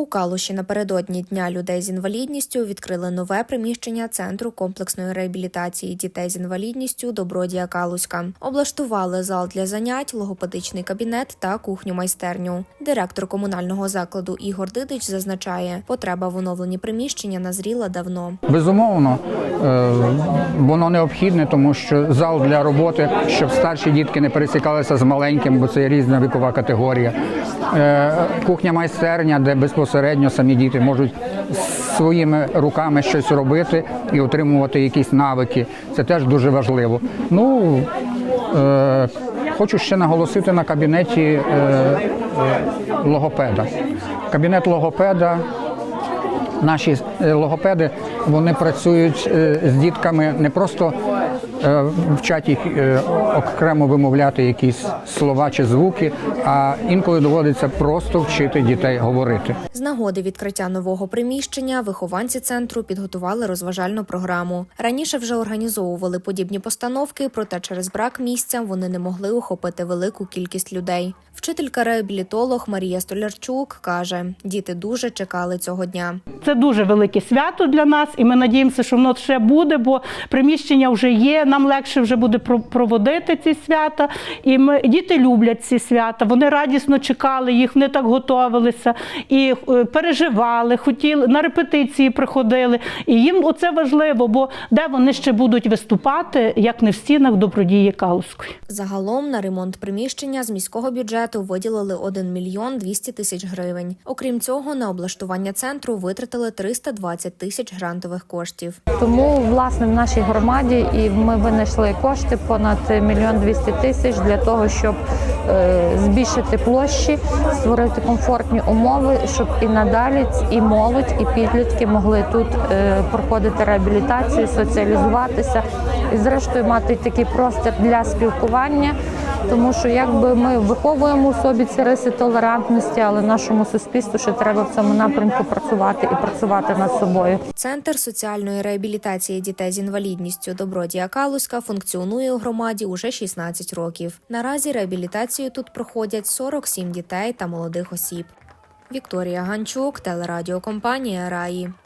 У Калуші напередодні Дня людей з інвалідністю відкрили нове приміщення Центру комплексної реабілітації дітей з інвалідністю Добродія Калуська. Облаштували зал для занять, логопедичний кабінет та кухню-майстерню. Директор комунального закладу Ігор Дидич зазначає, потреба в оновленні приміщення назріла давно. Безумовно, е, воно необхідне, тому що зал для роботи, щоб старші дітки не пересікалися з маленьким, бо це різна вікова категорія. Е, Кухня-майстерня, де безпосередньо самі діти можуть своїми руками щось робити і отримувати якісь навики. Це теж дуже важливо. Ну, е, хочу ще наголосити на кабінеті е, логопеда. Кабінет логопеда наші е, логопеди вони працюють е, з дітками не просто вчать їх е, окремо вимовляти якісь слова чи звуки, а інколи доводиться просто вчити дітей говорити. З нагоди відкриття нового приміщення вихованці центру підготували розважальну програму. Раніше вже організовували подібні постановки, проте через брак місця вони не могли охопити велику кількість людей. Вчителька-реабілітолог Марія Столярчук каже: діти дуже чекали цього дня. Це дуже велике свято для нас, і ми надіємося, що воно ще буде, бо приміщення вже є. Нам легше вже буде про- проводити ці свята. І ми діти люблять ці свята. Вони радісно чекали їх, вони так готувалися і е, переживали, хотіли на репетиції приходили. І їм оце важливо, бо де вони ще будуть виступати, як не в стінах добродії Калуської. Загалом на ремонт приміщення з міського бюджету виділили 1 мільйон 200 тисяч гривень. Окрім цього, на облаштування центру витратили 320 тисяч грантових коштів. Тому власне в нашій громаді і ми винайшли кошти понад мільйон двісті тисяч для того, щоб е, збільшити площі, створити комфортні умови, щоб і надалі і молодь, і підлітки могли тут е, проходити реабілітацію, соціалізуватися і, зрештою, мати такий простір для спілкування. Тому що якби ми виховуємо у собі ці риси толерантності, але нашому суспільству ще треба в цьому напрямку працювати і працювати над собою. Центр соціальної реабілітації дітей з інвалідністю Добродія Калуська функціонує у громаді уже 16 років. Наразі реабілітацію тут проходять 47 дітей та молодих осіб. Вікторія Ганчук, телерадіокомпанія Раї.